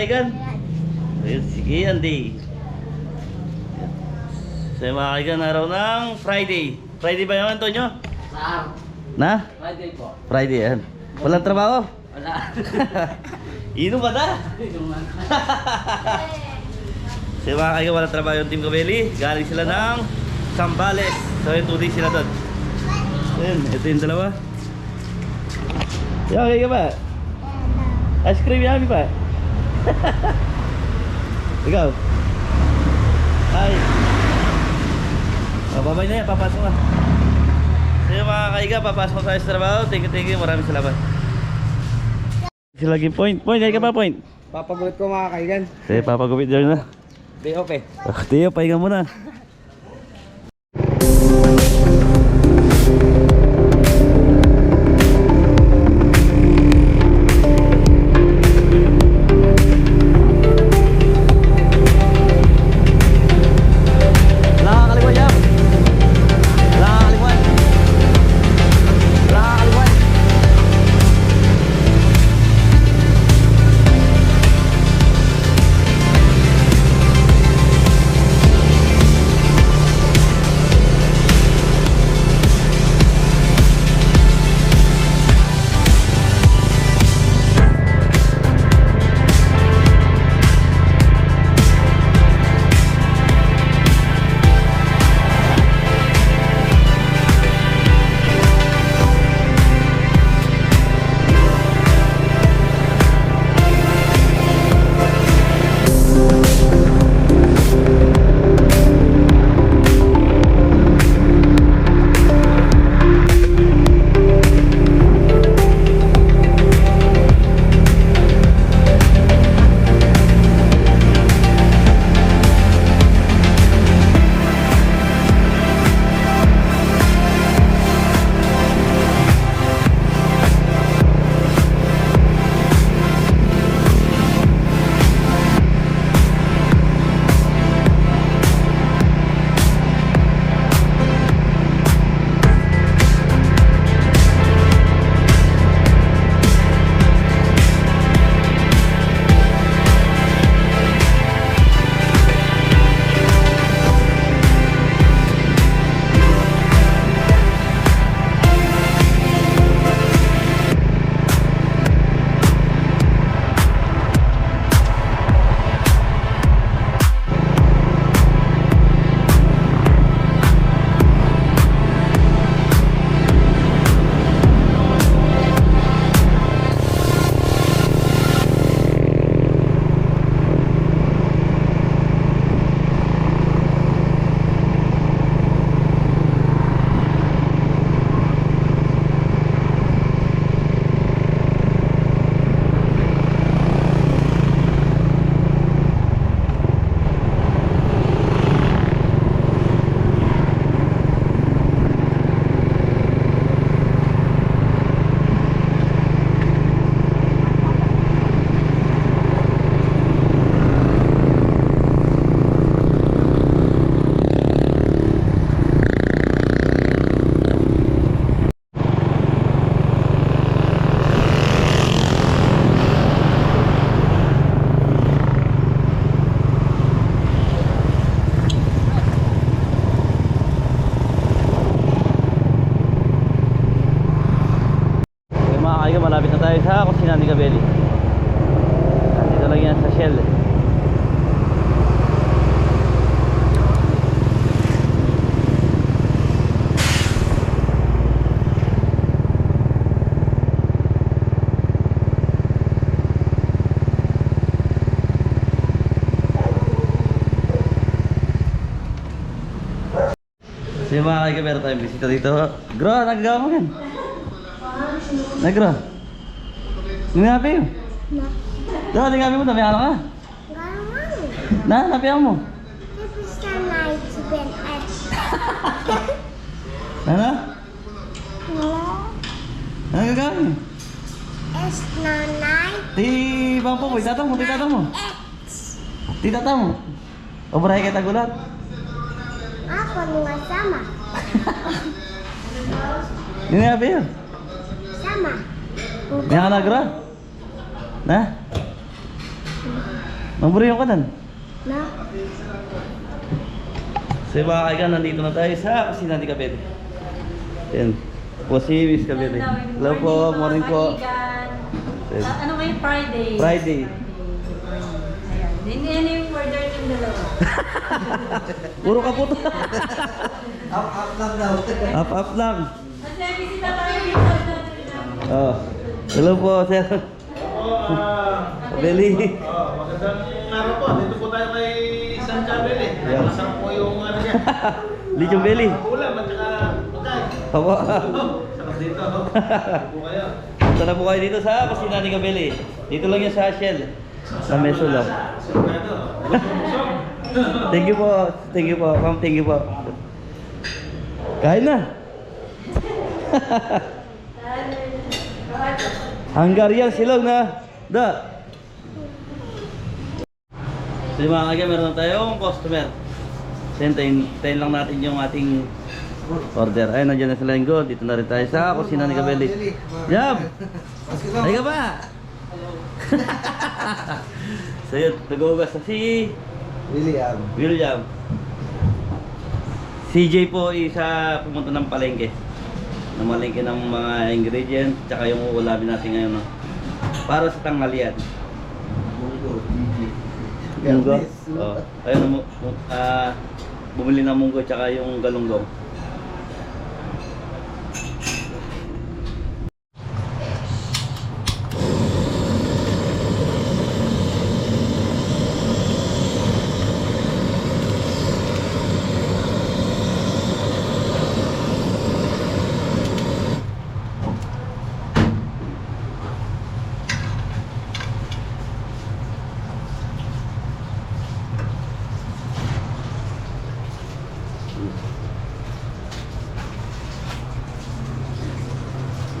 kaigan. Ayun, sige, Andy. So yung mga kaigan, araw ng Friday. Friday ba yun, Antonio? Saan? Na? Friday po. Friday, yan. Walang trabaho. Wala. Ino ba na? So yung mga kaigan, walang trabaho yung Team Kabeli. Galing sila ng Sambales. So yung 2 days sila doon. Ayun, ito yung dalawa. Yan, okay ka ba? Ice cream yummy pa. Ikaw. Hi. Oh, babay na yan, papasok na. So yung mga kaiga, papasok tayo sa trabaho. Thank you, thank you. Maraming salamat. Sila lagi point. Point, kaya ka ba point? Papagulit ko mga kaigan. Sige, papagupit dyan na. Day off eh. Oh, Teo, pahinga muna. So yung mga kaiga, meron tayong bisita dito. Gro, nagagawa mo yan? Negro. Ngapi yun. Daw, di ngapi mo, dami ano ka. Na, napihan mo. Ano? Ano gagawin? Di, bang po, itatang mo, itatang mo. Itatang mo. O barahay kita gulat. Ako nung sama. Yung ngapi yun. Sama. Yan ka na, Gro. Na? Maburi yung kanan. Na? So yung mga kaigan, nandito na tayo sa kusina ni Kabete. Yan. Po si Miss Kabete. Hello po, morning po. Ano ngayon? Friday. Friday. Ayan. Hindi yan yung order ng dalawa. Puro ka po to. Up, up lang daw. up, up lang. At may bisita tayo dito. Oh. Hello po, sir. Kabeli. Oh, magandang araw po. Dito po tayo kay San Chabel eh. Yeah. Masarap po yung ano niya. Lichong belly. Ulam at saka pagkain. Opo. Sarap dito. oh. Dito po kayo. Punta na po kayo dito sa kusina ni Kabeli. Dito lang yan sa Shell. Sa Meso lang. Sigurado. Busog-busog. Thank you po. Thank you po. Ma'am, thank you po. Kain na. Hungarian silog na. Da. So yung mga kagaya, meron tayong customer. So yun, lang natin yung ating order. Ayun, nandiyan na sila yung go. Dito na rin tayo sa kusina ni Kabeli. Yam! Ay ka ba? so yun, nag-uugas na si William. William. CJ po isa pumunta ng palengke. Namalengke ng mga ingredients tsaka yung uulamin natin ngayon. No? Para sa tanghalian. Munggo. Munggo? Oh. Ayun, ah, bumili ng munggo tsaka yung galunggong.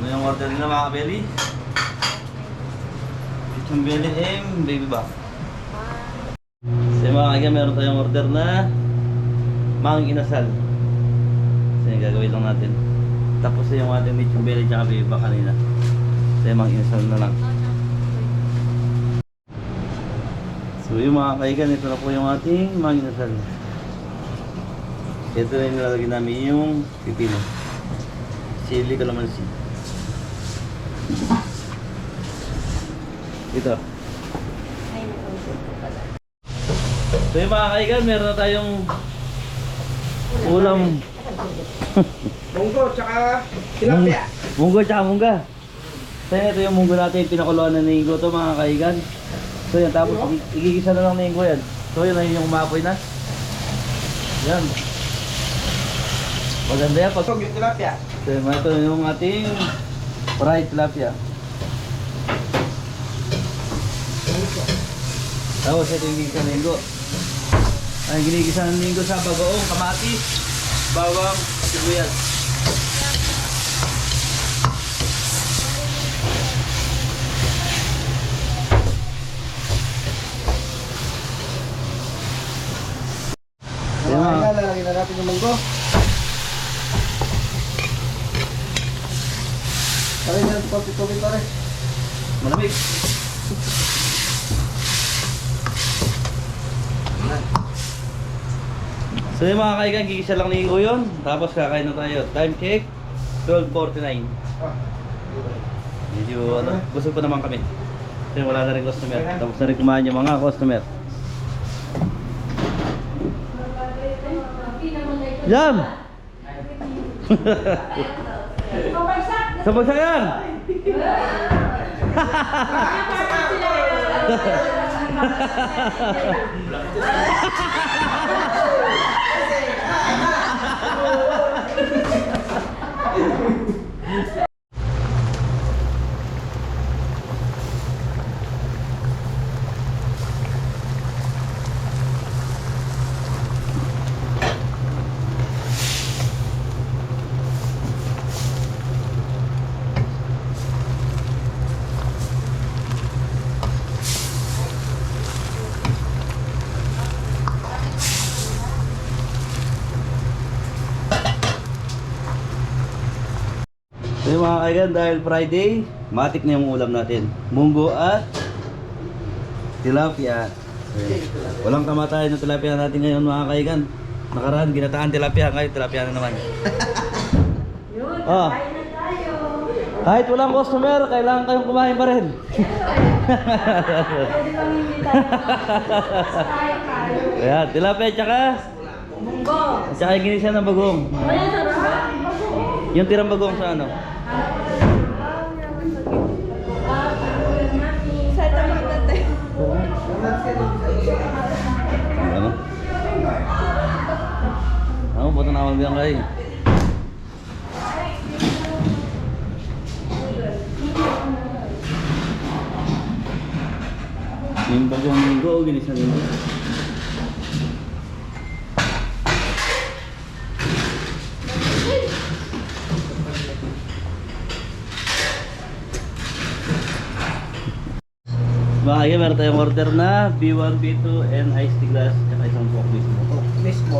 Ano yung kabeli? Itong belly M, baby back. So mga kagaya, meron tayong order na mang inasal. So gagawin lang natin. Tapos yung ating lechong belly tsaka baby back kanina. So yung mang inasal na lang. So yung mga kaigan, ito na po yung ating mang inasal. Ito na yung nilalagay namin yung pipino. Chili calamansi. Ito. Ay, ko pala. So yung mga kaigan, meron na tayong ulam. Munggo, tsaka tilapia. Munggo tsaka mungga. So yun, ito yung munggo natin, pinakuluan na ni Ingo to mga kaigan. So yan, tapos igigisa na lang ni Ingo yan. So yun, ayun yung umapoy na. Yan. Maganda yan. Pag... Busog yung tilapia. So yun, ito yung ating fried tilapia. Tapos ito yung gigisa ng Ingo. Ay, ginigisa ng Ingo sa bagoong, kamatis, bawang, sibuyas. Mga Yan. kailan, lalagyan na natin yung munggo. Na, tubig pare. Malamig. So yung mga kaigan, gigisa lang ni Ingo yun. Tapos kakain na tayo. Time check, 12.49. Ah. Medyo ano, busog pa naman kami. Kasi wala na rin customer. Tapos na rin kumain yung mga customer. Yam! Sa bagsak yan! So yung mga kaigan, dahil Friday, matik na yung ulam natin. Munggo at tilapia. Ayan. Walang kamatayan ng tilapia natin ngayon mga kaigan. Nakaraan, ginataan tilapia. Ngayon, tilapia na naman. Yun, Ah. kain na tayo. Kahit walang customer, kailangan kayong kumain pa rin. Pwede kang hindi tayo. Ayan, tilapia tsaka, Munggo. tsaka yung ginisa ng bagong. Raba. Yung tirang bagong sa ano? Tayo. Ano? Ako, buto na bilang kayo. Yung bagong linggo, ginisa linggo. Bakaya meron tayong order na B1, B2, and iced tea glass at isang coke mismo. Mismo.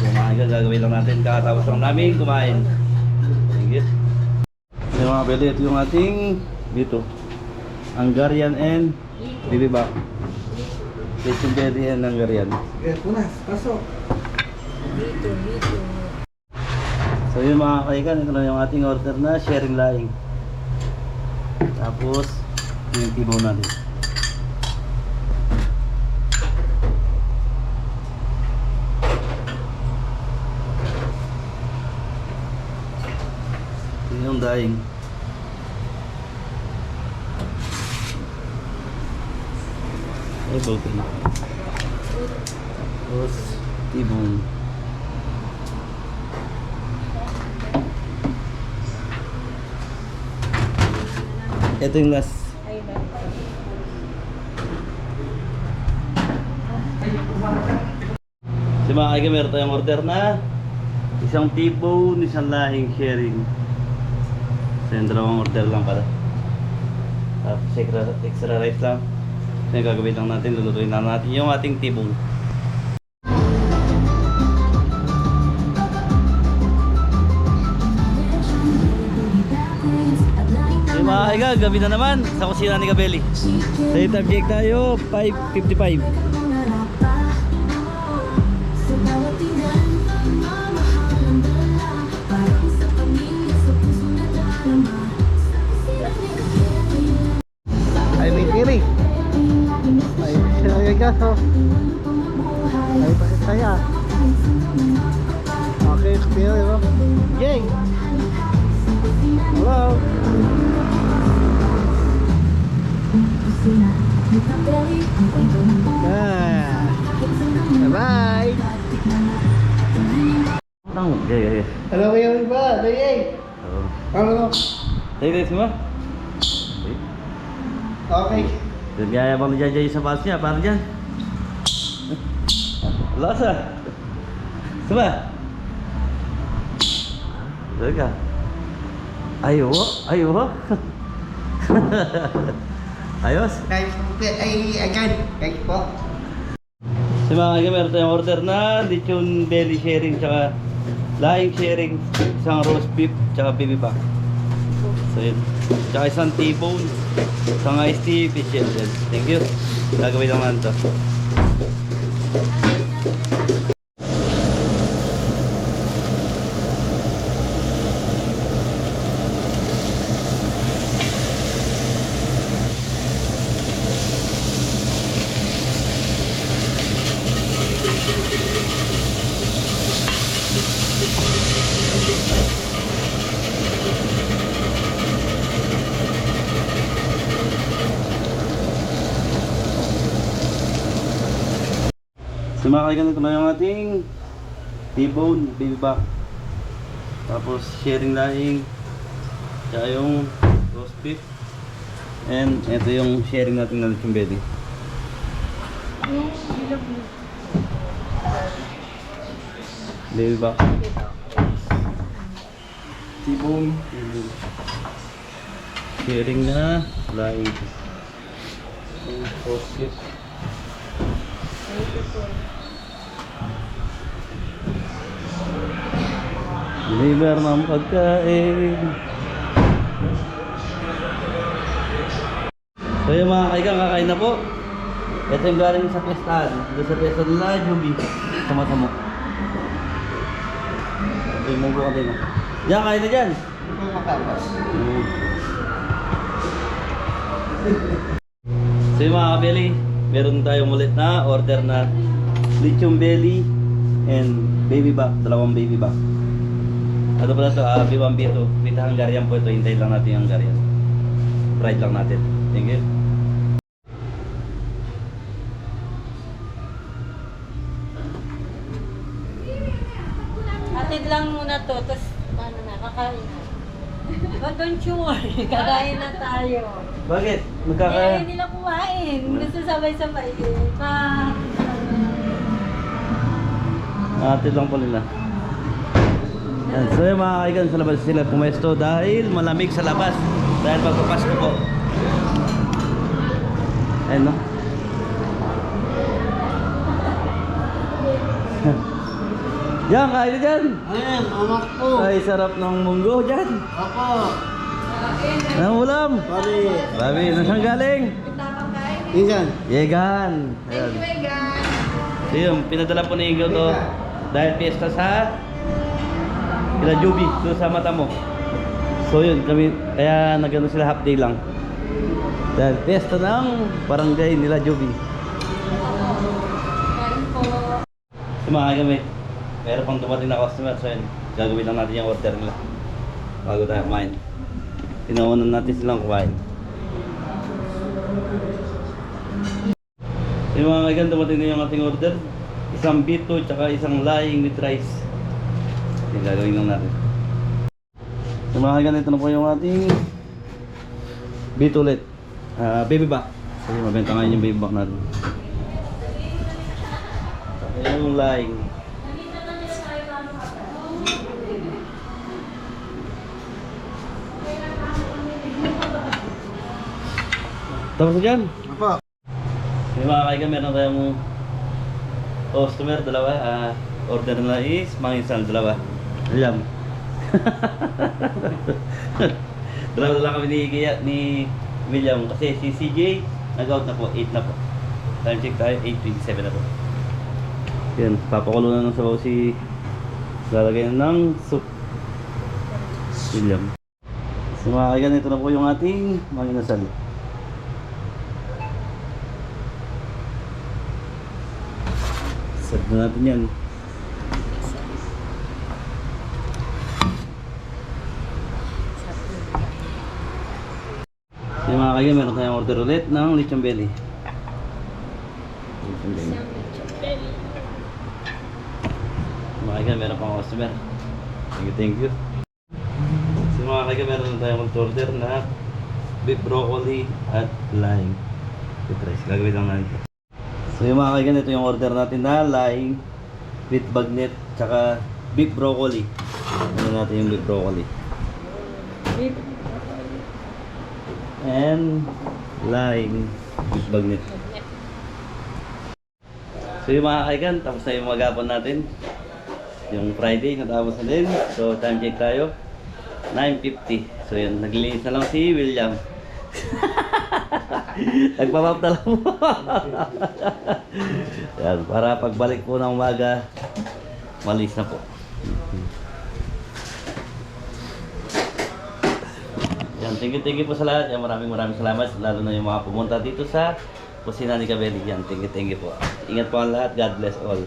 Kumain ka, gagawin lang natin kakatapos lang namin kumain. Thank you. Yung mga pwede, ito yung ating dito. Hungarian and bibibak. Kitchen berry and Hungarian. Eh, punas. Pasok. So yung mga kaigan, ito na yung ating order na sharing laing. Tapos, yung tibaw natin. Yung daing. Ay, na. Tapos, tibong. Ito yung last. Si mga kaigan, meron tayong order na isang tipo, isang lahing sharing. So yung dalawang order lang pala. Tapos extra, extra rice lang. So yung gagawin lang natin, lulutuin lang natin yung ating tibong. Mga kaigan, gabi na naman sa kusina ni Gabelli. Sa time check tayo, 5.55. sila yung gaso. Ay, bakit saya? Okay, kaya yun. Yay! Hello! Ah, bye-bye! Tang, okay, okay. Hello, kayo iba? Yay! Oh. Ano? Tayo tayo semua. Okay. Gaya bang dijajah sa bas niya, para dyan. Lasa. Semua. Teka. Ayo, ayo. Ayos. Guys, ay, again. Guys po. Si mga kaibigan, meron tayong order na lechon belly sharing tsaka laing sharing isang roast beef tsaka bibimbap. So yun. Tsaka isang T-bone, isang iced tea, fish and. Thank you. Gagawin natin to. So mga kaibigan, ito na yung ating T-bone, baby back. Tapos sharing laing. Tsaka yung roast beef. And ito yung sharing natin na lechon belly. Baby back. T-bone. Sharing na laing. Roast beef. Deliver ng pagkain. So yung mga kaigang kakain na po. Ito yung galing sa pestahan. Doon sa pesta nila, Juby. Sa mata mo. Ito yung munggo ka din. Diyan, kain na dyan. Ito matapas. Mm. So yung mga kabeli, meron tayong ulit na order na lechon belly and baby back, dalawang baby back. Ano pala ito? Uh, B1, B2. With Hungarian po ito. Hintayin lang natin yung Hungarian. Fried lang natin. Thank you. Atid lang muna to, tapos paano na, kakain na. But don't you worry, kakain na tayo. Bakit? Eh, Magkaka... nila kumain. Gusto sabay-sabay eh. Pa... Atid lang po nila. Yan. So yung mga kaigan sa labas sila pumesto dahil malamig sa labas. Dahil magpapasko po. Ayun no? Yan, kain na dyan! Ayan, amak po. Ay, sarap ng munggo dyan. Ako. Anong ulam? Pari. Babi, nasaan galing? Ingan. Yegan. Ayan. So yun, pinadala po ni Ingo to dahil piyesta sa Kila Juby, doon sa mata mo. So yun, kami, kaya nagano sila half day lang. Dahil piyesta ng barangay nila Juby. Mga kami, meron pang dumating na customer, so yun, gagawin lang natin yung order nila. Bago tayo kumain. Tinawanan natin silang kumain. Yung mga kaigan, dumating na yung ating order. Isang bito, tsaka isang laing with rice. Yung gagawin lang natin. Yung mga kaigan, ito na po yung ating bito ulit. Ah, baby back. Sige, mabenta ngayon yung baby back natin. Yung laing. Tapos na dyan. Apa. Yung mga kaigan, meron tayong customer, dalawa. ah order na is mangisal, dalawa. Alam. dalawa lang kami ni, Gia, ni William kasi si CJ nag-out na po, 8 na po. Time check tayo, 8.27 na po. Yan, papakulo na ng sabaw si lalagay na ng soup. William. So mga kaigan, ito na po yung ating manginasal. Serve na natin yan. Yung mga kaya, meron tayong order ulit ng lechon belly. Lechon belly. Mga kaya, meron pang customer. Thank you, thank you. So mga kaya, meron tayong order na beef broccoli at lime. With rice. Gagawin lang natin. So yung mga kaigan, ito yung order natin na laing with bagnet tsaka beef broccoli. Ano natin yung beef broccoli. Beef. And laing with bagnet. So yung mga kaigan, tapos na yung magapon natin. Yung Friday, natapos na din. So time check tayo. 9.50. So yun, naglilinis na lang si William. Nagpapap na lang po. Yan, para pagbalik po ng umaga, malis na po. Yan, thank you, thank you po sa lahat. Yan, maraming maraming salamat. Lalo na yung mga pumunta dito sa Kusina ni Kabeli. Yan, thank you, thank you po. Ingat po ang lahat. God bless all.